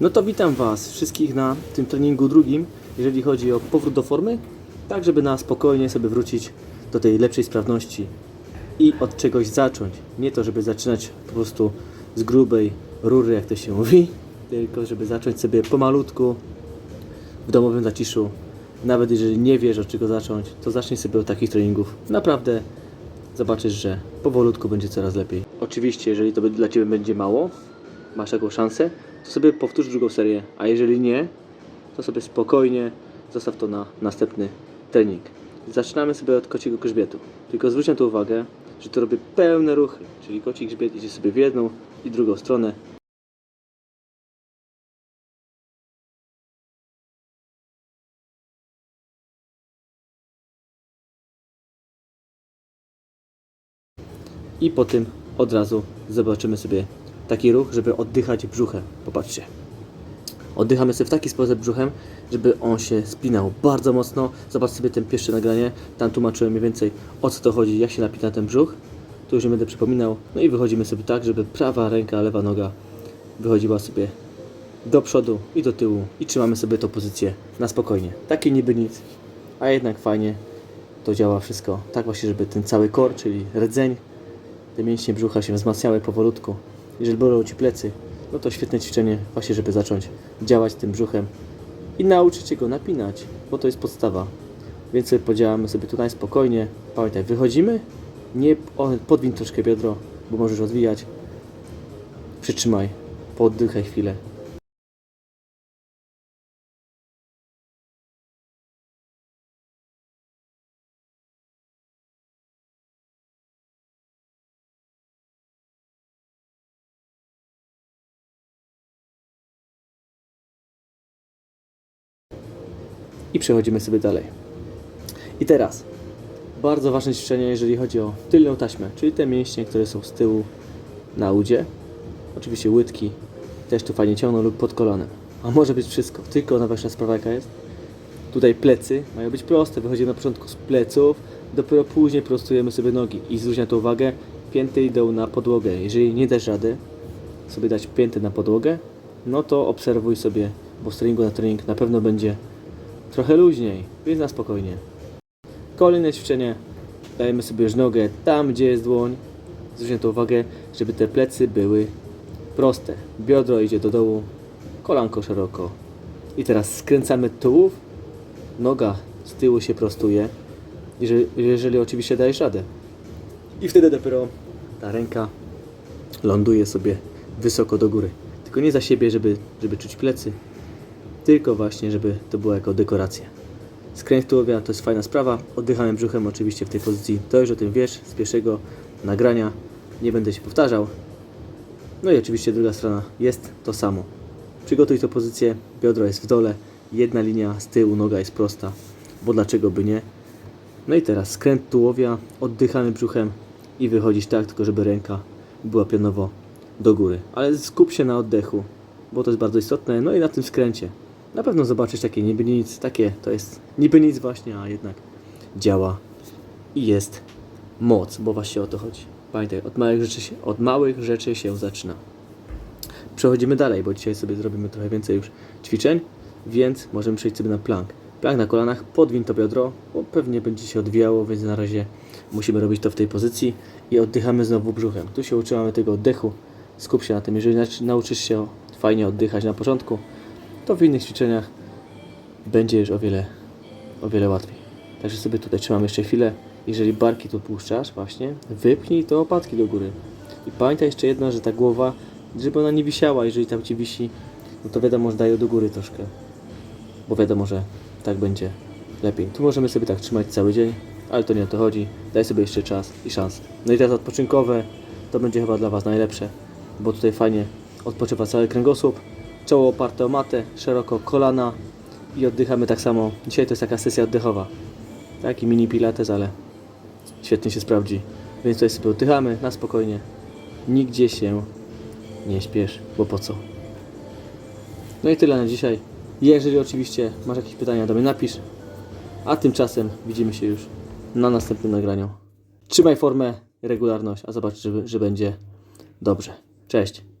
No to witam Was wszystkich na tym treningu drugim, jeżeli chodzi o powrót do formy, tak żeby na spokojnie sobie wrócić do tej lepszej sprawności i od czegoś zacząć. Nie to, żeby zaczynać po prostu z grubej rury, jak to się mówi, tylko żeby zacząć sobie pomalutku w domowym zaciszu. Nawet jeżeli nie wiesz od czego zacząć, to zacznij sobie od takich treningów. Naprawdę zobaczysz, że powolutku będzie coraz lepiej. Oczywiście, jeżeli to dla Ciebie będzie mało, masz taką szansę, to sobie powtórz drugą serię, a jeżeli nie, to sobie spokojnie zostaw to na następny trening. Zaczynamy sobie od kociego grzbietu. Tylko zwróć na to uwagę, że to robię pełne ruchy, czyli koci grzbiet idzie sobie w jedną i drugą stronę. I po tym od razu zobaczymy sobie taki ruch, żeby oddychać brzuchem. Popatrzcie. Oddychamy sobie w taki sposób brzuchem, żeby on się spinał bardzo mocno. Zobacz sobie ten pierwsze nagranie. Tam tłumaczyłem mniej więcej o co to chodzi, jak się napina ten brzuch. Tu już nie będę przypominał. No i wychodzimy sobie tak, żeby prawa ręka, lewa noga wychodziła sobie do przodu i do tyłu. I trzymamy sobie tą pozycję na spokojnie. Takie niby nic, a jednak fajnie to działa wszystko. Tak właśnie, żeby ten cały kor, czyli rdzeń, te mięśnie brzucha się wzmacniały powolutku. Jeżeli bolą Ci plecy, no to świetne ćwiczenie właśnie, żeby zacząć działać tym brzuchem i nauczyć się go napinać, bo to jest podstawa. Więc sobie podziałamy sobie tutaj spokojnie. Pamiętaj, wychodzimy, nie o, podwiń troszkę biodro, bo możesz odwijać. Przytrzymaj, poddychaj chwilę. I przechodzimy sobie dalej. I teraz bardzo ważne ćwiczenie, jeżeli chodzi o tylną taśmę, czyli te mięśnie, które są z tyłu na udzie. Oczywiście łydki też tu fajnie ciągną lub pod kolanem. A może być wszystko, tylko najważniejsza sprawa jaka jest. Tutaj plecy mają być proste, wychodzimy na początku z pleców, dopiero później prostujemy sobie nogi. I zwróć na to uwagę, pięty idą na podłogę. Jeżeli nie dasz rady sobie dać pięty na podłogę, no to obserwuj sobie, bo z treningu na trening na pewno będzie trochę luźniej, więc na spokojnie. Kolejne ćwiczenie. Dajemy sobie już nogę tam, gdzie jest dłoń. Zwróć na to uwagę, żeby te plecy były proste. Biodro idzie do dołu, kolanko szeroko. I teraz skręcamy tułów, noga z tyłu się prostuje, jeżeli, jeżeli oczywiście dajesz radę. I wtedy dopiero ta ręka ląduje sobie wysoko do góry. Tylko nie za siebie, żeby, żeby czuć plecy, tylko właśnie, żeby to było jako dekoracja. Skręt tułowia to jest fajna sprawa. Oddychamy brzuchem oczywiście w tej pozycji. To już o tym wiesz z pierwszego nagrania. Nie będę się powtarzał. No i oczywiście druga strona jest to samo. Przygotuj tę pozycję. Biodro jest w dole. Jedna linia z tyłu, noga jest prosta. Bo dlaczego by nie? No i teraz skręt tułowia. Oddychamy brzuchem i wychodzić tak, tylko żeby ręka była pionowo do góry. Ale skup się na oddechu, bo to jest bardzo istotne. No i na tym skręcie. Na pewno zobaczysz takie niby nic, takie to jest niby nic właśnie, a jednak działa i jest moc, bo właśnie o to chodzi. Pamiętaj, od małych rzeczy się, od małych rzeczy się zaczyna. Przechodzimy dalej, bo dzisiaj sobie zrobimy trochę więcej już ćwiczeń, więc możemy przejść sobie na plank. Plank na kolanach, podwiń to biodro, bo pewnie będzie się odwijało, więc na razie musimy robić to w tej pozycji i oddychamy znowu brzuchem. Tu się uczymy tego oddechu, skup się na tym. Jeżeli nauczysz się fajnie oddychać na początku, to w innych ćwiczeniach będzie już o wiele, o wiele łatwiej. Także sobie tutaj trzymamy jeszcze chwilę. Jeżeli barki tu puszczasz, właśnie, wypnij to opadki do góry. I pamiętaj jeszcze jedno, że ta głowa, żeby ona nie wisiała, jeżeli tam ci wisi, no to wiadomo, że daje do góry troszkę. Bo wiadomo, że tak będzie lepiej. Tu możemy sobie tak trzymać cały dzień, ale to nie o to chodzi. Daj sobie jeszcze czas i szansę. No i teraz odpoczynkowe, to będzie chyba dla Was najlepsze, bo tutaj fajnie odpoczywa cały kręgosłup, czoło oparte o matę, szeroko kolana i oddychamy tak samo. Dzisiaj to jest taka sesja oddechowa. Taki mini pilates, ale świetnie się sprawdzi. Więc tutaj sobie oddychamy na spokojnie. Nigdzie się nie śpiesz, bo po co? No i tyle na dzisiaj. Jeżeli oczywiście masz jakieś pytania, do mnie napisz. A tymczasem widzimy się już na następnym nagraniu. Trzymaj formę, regularność, a zobacz, że, że będzie dobrze. Cześć.